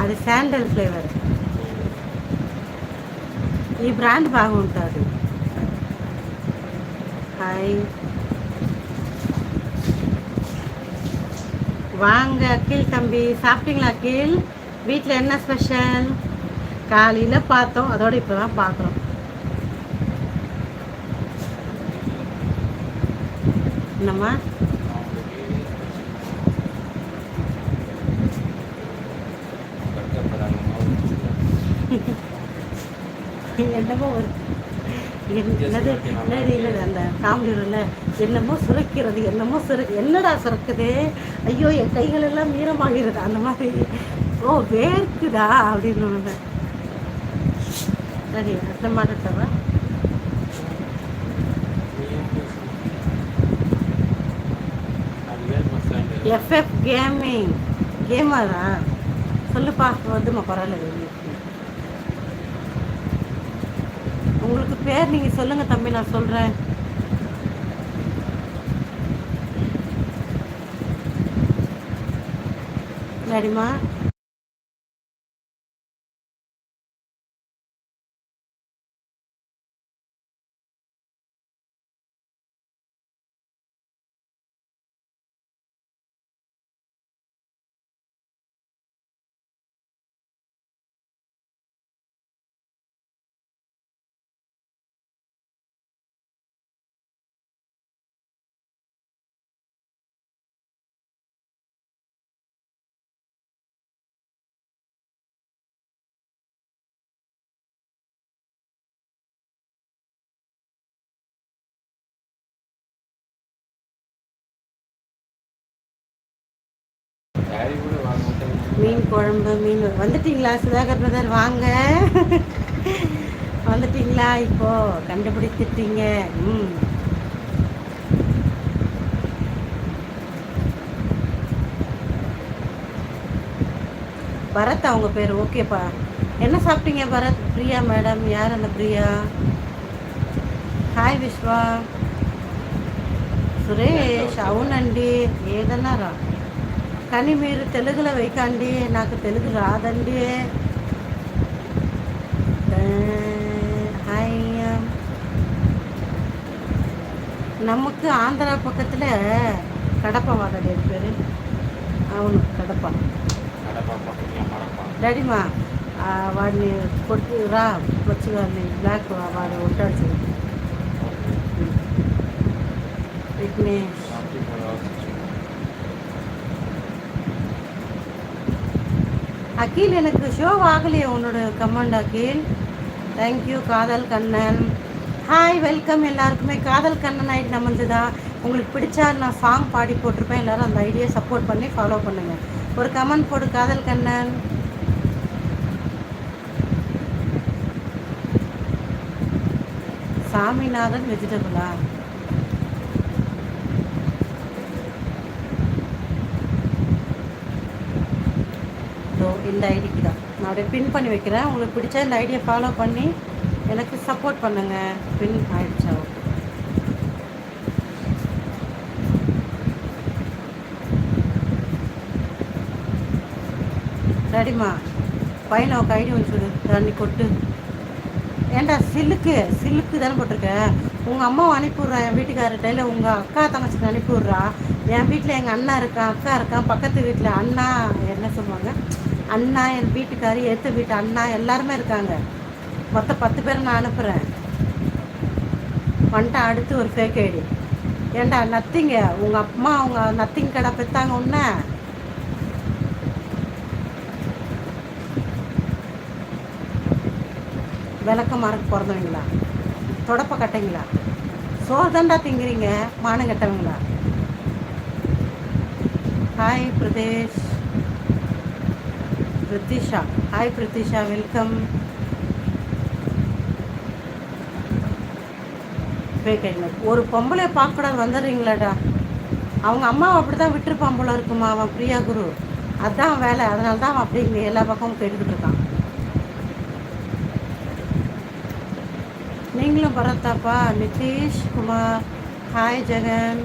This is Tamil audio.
అది శాండల్ ఫ్లేవర్ ఈ బ్రాండ్ బాగుంటుంది హాయ్ வாங்க அக்கில் தம்பி சாப்பிட்டீங்களா அக்கில் வீட்டில் என்ன ஸ்பெஷல் காலையில் பார்த்தோம் அதோட இப்போ தான் பார்க்குறோம் என்னம்மா என்னமோ ஒரு என்ன- என்னது? என்னது என்னது அந்த காமெடி வரும்ல என்னமோ சுரக்கிறது என்னமோ சுர என்னடா சுரக்குது? ஐயோ என் கைகள் எல்லாம் ஈரமாகிறது அந்த மாதிரி. ஓ வேர்க்குதா? அப்படின்னு ஒன்று சரி அடுத்த மாட்டவா எஃப்எஃப் கேமிங் கேமரா சொல்லுப்பா வந்துமா பரவாயில்ல. உங்களுக்கு பேர் நீங்கள் சொல்லுங்கள் தம்பி நான் சொல்கிறேன் சரிம்மா மீன் குழம்பு மீன் வந்துட்டீங்களா சுதாகர் பிரதர் வாங்க வந்துட்டீங்களா இப்போ கண்டுபிடிச்சிட்டீங்க ம் பரத் அவங்க பேர் ஓகேப்பா என்ன சாப்பிட்டீங்க பரத் பிரியா மேடம் யார் அந்த பிரியா హాయ్ విశ్వ సురేష్ అవునండి ఏదన్నారా కానీ మీరు తెలుగులో వేయకండి నాకు తెలుగు రాదండి ఆ, హాయ్ நமக்கு ஆந்திரா பக்கத்தில் கடப்பா வாடகை பேர் అవును కడప డాడీమా ఆ, వాడిని కొట్టి రా వచ్చి వాడిని బ్లాక్ వాడు ఉంటాడు చూడు విఘ్నేష్ அகில் எனக்கு ஷோ ஆகலையே உன்னோட கமெண்ட் அகில். தேங்க்யூ காதல் கண்ணன். ஹாய் வெல்கம் எல்லாருக்குமே. காதல் கண்ணன் ஆகிட்டு தான் உங்களுக்கு பிடிச்சா நான் சாங் பாடி போட்டிருப்பேன். எல்லாரும் அந்த ஐடியா சப்போர்ட் பண்ணி ஃபாலோ பண்ணுங்கள் ஒரு கமெண்ட் போடு காதல் கண்ணன். சாமிநாதன் வெஜிடபிளா இந்த ஐடிக்கு தான். நான் அப்படியே பின் பண்ணி வைக்கிறேன். உங்களுக்கு பிடிச்சா இந்த ஐடியை ஃபாலோ பண்ணி எனக்கு சப்போர்ட் பண்ணுங்கள் பின் ஆயிடுச்சா? சரிம்மா. பையனை உங்க ஐடி ஒன்று சொல்லு. தண்ணி கொட்டு. ஏண்டா சில்லுக்கு? சில்லுக்கு தானே போட்டிருக்கேன் உங்கள் அம்மாவை அனுப்பிவிட்றான் என் வீட்டுக்காரர்கிட்ட. இல்லை உங்கள் அக்கா தங்கச்சிக்கு அனுப்பிவிட்றா. என் வீட்டில் எங்கள் அண்ணா இருக்கான் அக்கா இருக்கான் பக்கத்து வீட்டில் அண்ணா என்ன சொல்லுவாங்க? அண்ணா என் வீட்டுக்காரி எடுத்த வீட்டு அண்ணா எல்லாருமே இருக்காங்க. மொத்தம் பத்து பேரை நான் அனுப்புகிறேன் வந்துட்டு அடுத்து ஒரு ஃபேக் ஐடி ஏன்டா நத்திங்க உங்கள் அம்மா அவங்க நத்திங் கடை பெற்றாங்க உன்ன? விளக்க மறக்க பிறந்தவங்களா? தொடப்ப கட்டைங்களா? சோதண்டா தாண்டா மானம் கட்டவங்களா? Hi Pradesh. Prithisha hi Prithisha welcome ஒரு பொம்பளை பார்க்கக்கூடாது வந்துடுறீங்களாடா? அவங்க அம்மாவை அப்படி தான் விட்டுருப்பான் போல இருக்குமா அவன் பிரியா குரு? அதுதான் வேலை. அதனால தான் அவன் அப்படி எல்லா பக்கமும் கேட்டுக்கிட்டு இருக்கான். நீங்களும் பரத்தாப்பா நிதிஷ் குமார். ஹாய் ஜெகன்